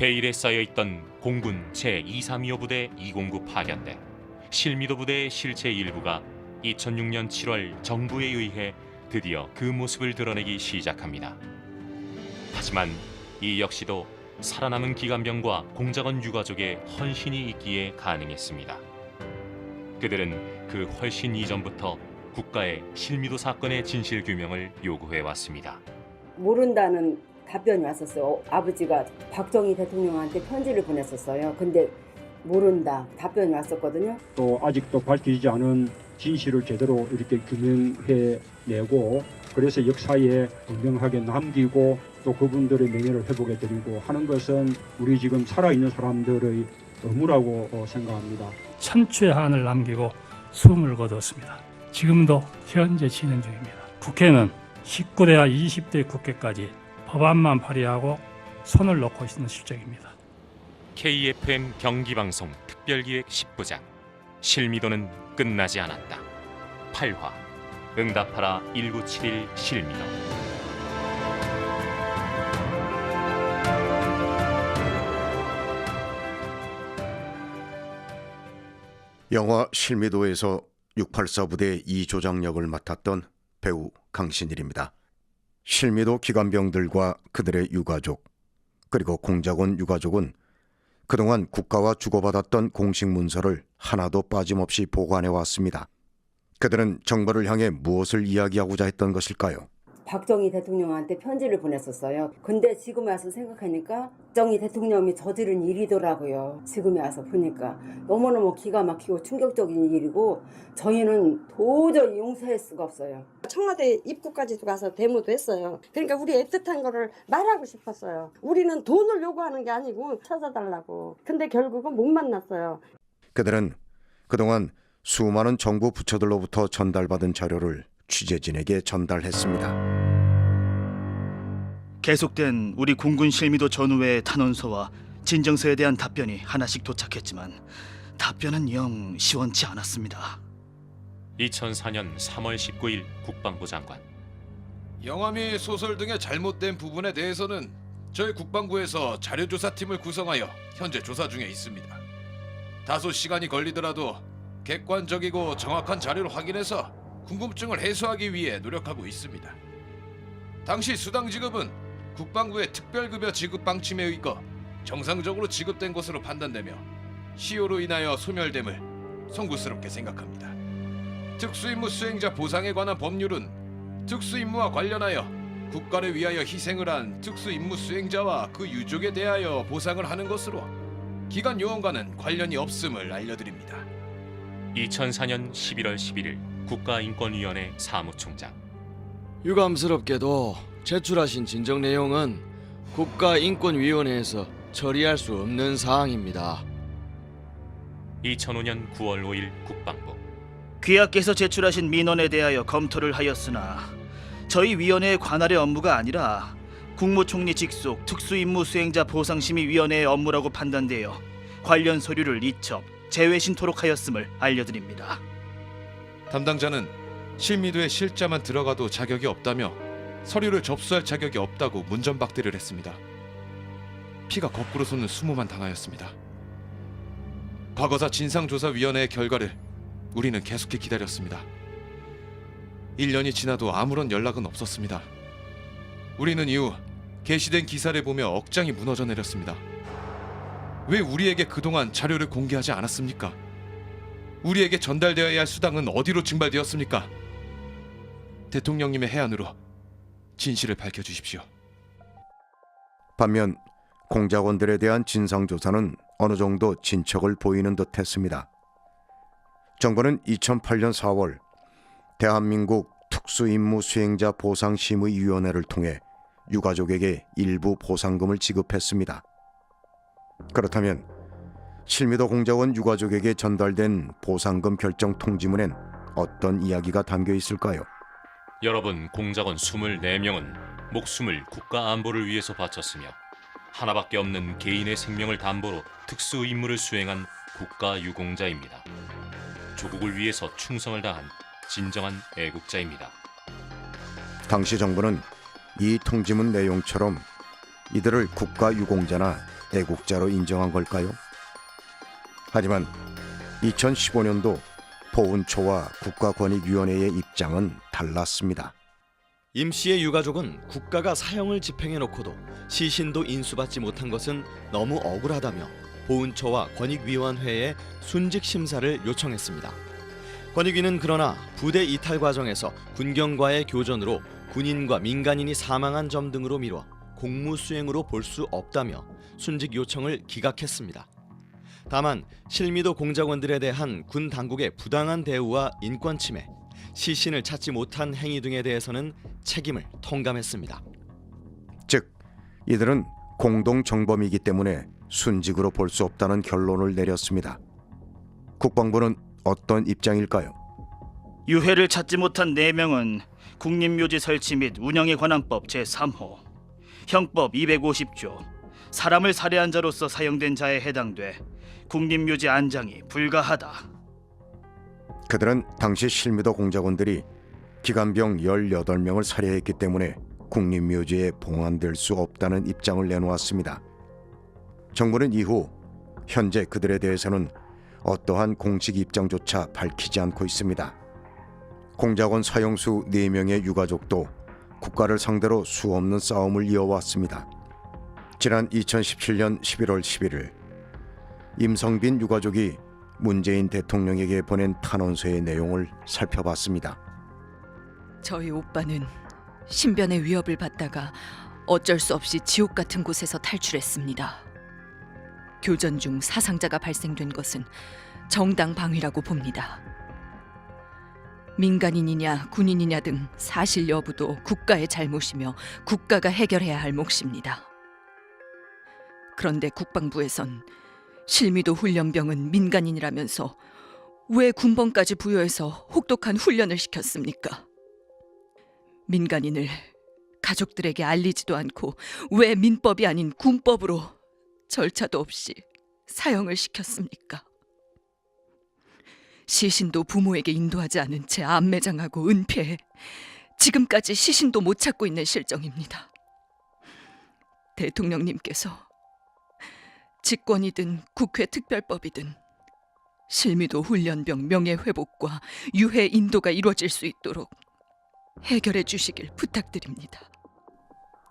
베일에 쌓여 있던 공군 제232호 부대 209 파견대 실미도 부대의 실체 일부가 2006년 7월 정부에 의해 드디어 그 모습을 드러내기 시작합니다. 하지만 이 역시도 살아남은 기관병과 공작원 유가족의 헌신이 있기에 가능했습니다. 그들은 그 훨씬 이전부터 국가의 실미도 사건의 진실 규명을 요구해 왔습니다. 모른다는 답변이 왔었어요. 아버지가 박정희 대통령한테 편지를 보냈었어요. 근데 모른다 답변이 왔었거든요. 또 아직도 밝혀지지 않은 진실을 제대로 이렇게 규명해 내고 그래서 역사에 분명하게 남기고 또 그분들의 명예를 회복해 드리고 하는 것은 우리 지금 살아있는 사람들의 의무라고 어, 생각합니다. 천추의 한을 남기고 숨을 거뒀습니다. 지금도 현재 진행 중입니다. 국회는 19대와 20대 국회까지 법안만 발의하고 손을 놓고 있는 실정입니다. KFM 경기방송 특별기획 10부작 실미도는 끝나지 않았다. 8화 응답하라 1971 실미도 영화 실미도에서 684 부대 이조장 역을 맡았던 배우 강신일입니다. 실미도 기관병들과 그들의 유가족 그리고 공작원 유가족은 그동안 국가와 주고받았던 공식 문서를 하나도 빠짐없이 보관해 왔습니다. 그들은 정부를 향해 무엇을 이야기하고자 했던 것일까요? 박정희 대통령한테 편지를 보냈었어요. 근데 지금 와서 생각하니까 박정희 대통령이 저지른 일이더라고요. 지금에 와서 보니까 너무너무 기가 막히고 충격적인 일이고 저희는 도저히 용서할 수가 없어요. 청와대 입구까지도 가서 데모도 했어요. 그러니까 우리 애틋한 거를 말하고 싶었어요. 우리는 돈을 요구하는 게 아니고 찾아달라고. 근데 결국은 못 만났어요. 그들은 그동안 수많은 정부 부처들로부터 전달받은 자료를 취재진에게 전달했습니다. 계속된 우리 공군 실미도 전후의 탄원서와 진정서에 대한 답변이 하나씩 도착했지만 답변은 영 시원치 않았습니다. 2004년 3월 19일 국방부 장관 영화 및 소설 등의 잘못된 부분에 대해서는 저희 국방부에서 자료조사팀을 구성하여 현재 조사 중에 있습니다. 다소 시간이 걸리더라도 객관적이고 정확한 자료를 확인해서 궁금증을 해소하기 위해 노력하고 있습니다. 당시 수당 지급은 국방부의 특별급여 지급 방침에 의거 정상적으로 지급된 것으로 판단되며 시효로 인하여 소멸됨을 송구스럽게 생각합니다. 특수임무 수행자 보상에 관한 법률은 특수임무와 관련하여 국가를 위하여 희생을 한 특수임무 수행자와 그 유족에 대하여 보상을 하는 것으로 기관 요원과는 관련이 없음을 알려드립니다. 2004년 11월 11일 국가인권위원회 사무총장 유감스럽게도 제출하신 진정 내용은 국가인권위원회에서 처리할 수 없는 사항입니다. 2005년 9월 5일 국방부 귀하께서 제출하신 민원에 대하여 검토를 하였으나 저희 위원회의 관할의 업무가 아니라 국무총리 직속 특수임무 수행자 보상심의 위원회의 업무라고 판단되어 관련 서류를 이첩 재외신토록 하였음을 알려드립니다. 담당자는 실미도에 실자만 들어가도 자격이 없다며 서류를 접수할 자격이 없다고 문전박대를 했습니다. 피가 거꾸로 솟는 수모만 당하였습니다. 과거사 진상조사위원회의 결과를 우리는 계속해 기다렸습니다. 1년이 지나도 아무런 연락은 없었습니다. 우리는 이후 게시된 기사를 보며 억장이 무너져 내렸습니다. 왜 우리에게 그동안 자료를 공개하지 않았습니까? 우리에게 전달되어야 할 수당은 어디로 증발되었습니까? 대통령님의 해안으로 진실을 밝혀주십시오. 반면 공작원들에 대한 진상조사는 어느 정도 진척을 보이는 듯했습니다. 정부는 2008년 4월 대한민국 특수임무 수행자 보상심의위원회를 통해 유가족에게 일부 보상금을 지급했습니다. 그렇다면 실미도 공작원 유가족에게 전달된 보상금 결정 통지문엔 어떤 이야기가 담겨 있을까요? 여러분 공작원 24명은 목숨을 국가 안보를 위해서 바쳤으며 하나밖에 없는 개인의 생명을 담보로 특수 임무를 수행한 국가 유공자입니다. 조국을 위해서 충성을 다한 진정한 애국자입니다. 당시 정부는 이 통지문 내용처럼 이들을 국가 유공자나 애국자로 인정한 걸까요? 하지만 2015년도 보훈처와 국가권익위원회의 입장은 달랐습니다. 임 씨의 유가족은 국가가 사형을 집행해 놓고도 시신도 인수받지 못한 것은 너무 억울하다며 보훈처와 권익위원회에 순직 심사를 요청했습니다. 권익위는 그러나 부대 이탈 과정에서 군경과의 교전으로 군인과 민간인이 사망한 점 등으로 미뤄 공무 수행으로 볼 수 없다며 순직 요청을 기각했습니다. 다만 실미도 공작원들에 대한 군 당국의 부당한 대우와 인권 침해, 시신을 찾지 못한 행위 등에 대해서는 책임을 통감했습니다. 즉 이들은 공동 정범이기 때문에 순직으로 볼 수 없다는 결론을 내렸습니다. 국방부는 어떤 입장일까요? 유해를 찾지 못한 4명은 국립묘지 설치 및 운영에 관한 법 제3호, 형법 250조, 사람을 살해한 자로서 사용된 자에 해당돼 국립묘지 안장이 불가하다. 그들은 당시 실미도 공작원들이 기관병 18명을 살해했기 때문에 국립묘지에 봉안될 수 없다는 입장을 내놓았습니다. 정부는 이후 현재 그들에 대해서는 어떠한 공식 입장조차 밝히지 않고 있습니다. 공작원 사형수 4명의 유가족도 국가를 상대로 수없는 싸움을 이어왔습니다. 지난 2017년 11월 11일 임성빈 유가족이 문재인 대통령에게 보낸 탄원서의 내용을 살펴봤습니다. 저희 오빠는 신변의 위협을 받다가 어쩔 수 없이 지옥 같은 곳에서 탈출했습니다. 교전 중 사상자가 발생된 것은 정당 방위라고 봅니다. 민간인이냐 군인이냐 등 사실 여부도 국가의 잘못이며 국가가 해결해야 할 몫입니다. 그런데 국방부에선 실미도 훈련병은 민간인이라면서 왜 군번까지 부여해서 혹독한 훈련을 시켰습니까? 민간인을 가족들에게 알리지도 않고 왜 민법이 아닌 군법으로 절차도 없이 사형을 시켰습니까? 시신도 부모에게 인도하지 않은 채 암매장하고 은폐해 지금까지 시신도 못 찾고 있는 실정입니다. 대통령님께서 직권이든 국회 특별법이든 실미도 훈련병 명예 회복과 유해 인도가 이루어질 수 있도록 해결해 주시길 부탁드립니다.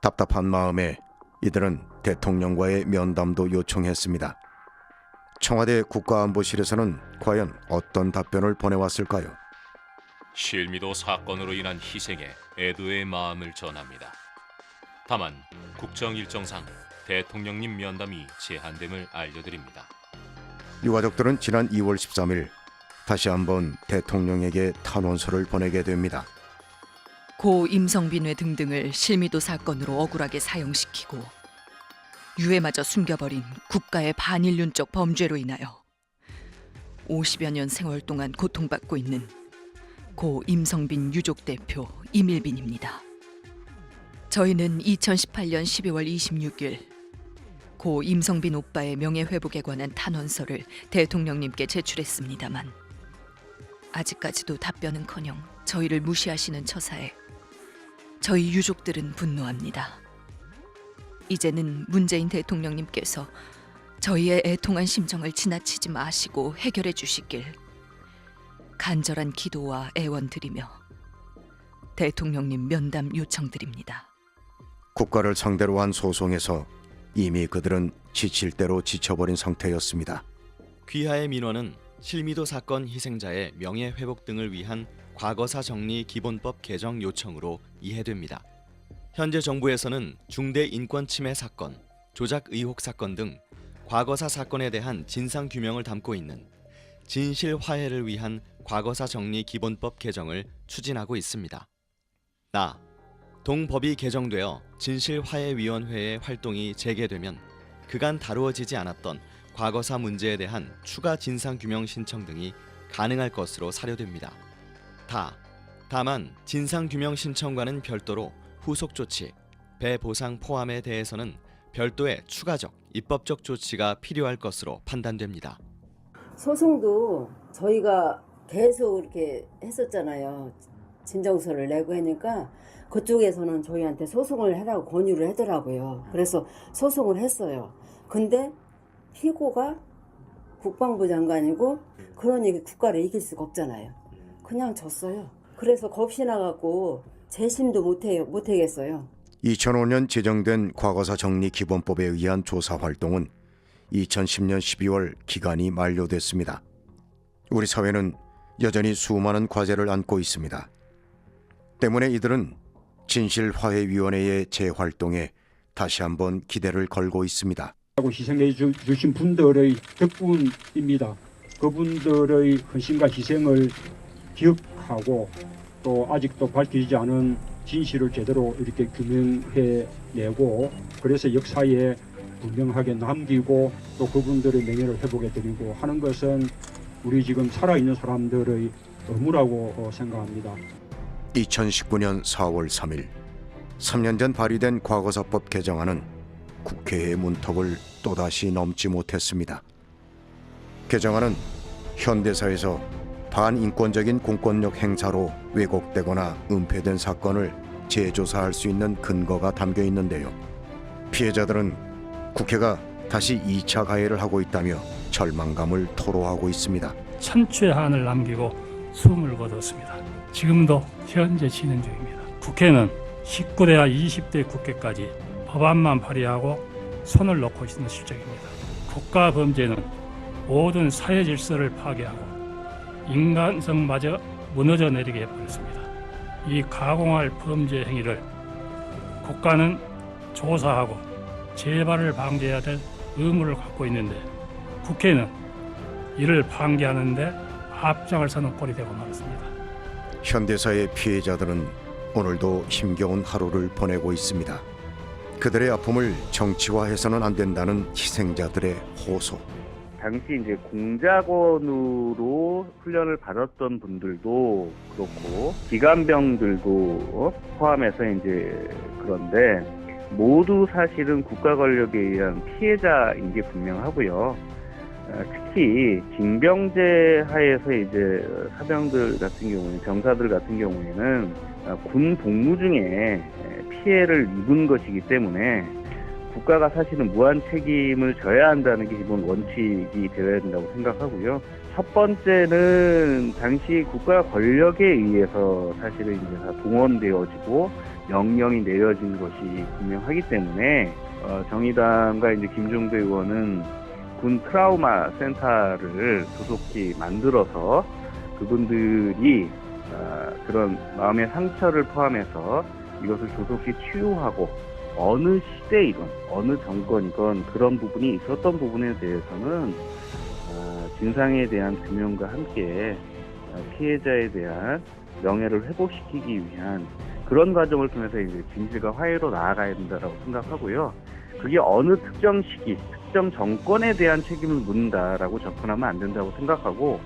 답답한 마음에 이들은 대통령과의 면담도 요청했습니다. 청와대 국가안보실에서는 과연 어떤 답변을 보내왔을까요? 실미도 사건으로 인한 희생에 애도의 마음을 전합니다. 다만 국정 일정상 대통령님 면담이 제한됨을 알려드립니다. 유가족들은 지난 2월 13일 다시 한번 대통령에게 탄원서를 보내게 됩니다. 고 임성빈회 등등을 실미도 사건으로 억울하게 사형시키고 유해마저 숨겨버린 국가의 반인륜적 범죄로 인하여 50여 년 생활 동안 고통받고 있는 고 임성빈 유족 대표 이밀빈입니다. 저희는 2018년 12월 26일 고 임성빈 오빠의 명예회복에 관한 탄원서를 대통령님께 제출했습니다만 아직까지도 답변은커녕 저희를 무시하시는 처사에 저희 유족들은 분노합니다. 이제는 문재인 대통령님께서 저희의 애통한 심정을 지나치지 마시고 해결해 주시길 간절한 기도와 애원 드리며 대통령님 면담 요청드립니다. 국가를 상대로 한 소송에서 이미 그들은 지칠 대로 지쳐버린 상태였습니다. 귀하의 민원은 실미도 사건 희생자의 명예 회복 등을 위한 과거사 정리 기본법 개정 요청으로 이해됩니다. 현재 정부에서는 중대 인권 침해 사건, 조작 의혹 사건 등 과거사 사건에 대한 진상 규명을 담고 있는 진실 화해를 위한 과거사 정리 기본법 개정을 추진하고 있습니다. 나 동법이 개정되어 진실화해위원회의 활동이 재개되면 그간 다루어지지 않았던 과거사 문제에 대한 추가 진상 규명 신청 등이 가능할 것으로 사료됩니다. 다 다만 진상 규명 신청과는 별도로 후속 조치, 배보상 포함에 대해서는 별도의 추가적 입법적 조치가 필요할 것으로 판단됩니다. 소송도 저희가 계속 이렇게 했었잖아요. 진정서를 내고 하니까 그쪽에서는 저희한테 소송을 해라고 권유를 하더라고요. 그래서 소송을 했어요. 근데 피고가 국방부 장관이고 그러니 국가를 이길 수가 없잖아요. 그냥 졌어요. 그래서 겁이 나갖고 재심도 못해요, 못하겠어요. 2005년 제정된 과거사 정리 기본법에 의한 조사 활동은 2010년 12월 기간이 만료됐습니다. 우리 사회는 여전히 수많은 과제를 안고 있습니다. 때문에 이들은 진실화해위원회의 재활동에 다시 한번 기대를 걸고 있습니다. 희생해 주, 주신 분들의 덕분입니다. 그분들의 헌신과 희생을 기억하고 또 아직도 밝혀지지 않은 진실을 제대로 이렇게 규명해 내고 그래서 역사에 분명하게 남기고 또 그분들의 명예를 회복해 드리고 하는 것은 우리 지금 살아있는 사람들의 의무라고 어, 생각합니다. 2019년 4월 3일 3년 전 발의된 과거사법 개정안은 국회의 문턱을 또다시 넘지 못했습니다. 개정안은 현대사에서 반인권적인 공권력 행사로 왜곡되거나 은폐된 사건을 재조사할 수 있는 근거가 담겨 있는데요. 피해자들은 국회가 다시 2차 가해를 하고 있다며 절망감을 토로하고 있습니다. 천추의 한을 남기고 숨을 거뒀습니다. 지금도 현재 진행 중입니다. 국회는 19대와 20대 국회까지 법안만 발의하고 손을 놓고 있는 실정입니다. 국가 범죄는 모든 사회 질서를 파괴하고 인간성마저 무너져 내리게 해버렸습니다. 이 가공할 범죄 행위를 국가는 조사하고 재발을 방지해야 될 의무를 갖고 있는데 국회는 이를 방기하는데 앞장을 서는 꼴이 되고 말았습니다. 현대사의 피해자들은 오늘도 힘겨운 하루를 보내고 있습니다. 그들의 아픔을 정치화해서는 안 된다는 희생자들의 호소. 당시 이제 공작원으로 훈련을 받았던 분들도 그렇고 기관병들도 포함해서 이제 그런데 모두 사실은 국가 권력에 의한 피해자인 게 분명하고요. 어, 특히 징병제 하에서 이제 사병들 같은 경우에 병사들 같은 경우에는 어, 군 복무 중에 피해를 입은 것이기 때문에 국가가 사실은 무한 책임을 져야 한다는 게 기본 원칙이 되어야 된다고 생각하고요. 첫 번째는 당시 국가 권력에 의해서 사실은 이제 다 동원되어지고 명령이 내려진 것이 분명하기 때문에 어, 정의당과 이제 김종대 의원은 군 트라우마 센터를 조속히 만들어서 그분들이 어, 그런 마음의 상처를 포함해서 이것을 조속히 치유하고 어느 시대이건 어느 정권이건 그런 부분이 있었던 부분에 대해서는 어, 진상에 대한 규명과 함께 어, 피해자에 대한 명예를 회복시키기 위한 그런 과정을 통해서 이제 진실과 화해로 나아가야 된다라고 생각하고요. 그게 어느 특정 시기, 특정 정권에 대한 책임을 묻는다라고 접근하면 안 된다고 생각하고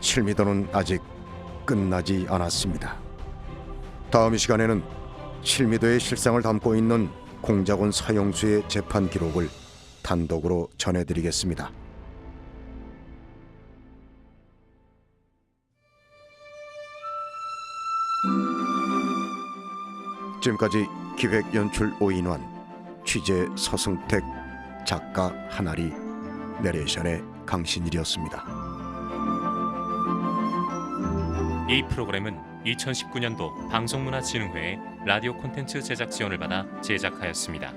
실미도는 아직 끝나지 않았습니다. 다음 이 시간에는 실미도의 실상을 담고 있는 공작원 사형수의 재판 기록을 단독으로 전해드리겠습니다. 지금까지 기획 연출 오인환, 취재 서승택, 작가 하나리, 내레이션의 강신일이었습니다. 이 프로그램은 2019년도 방송문화진흥회의 라디오 콘텐츠 제작 지원을 받아 제작하였습니다.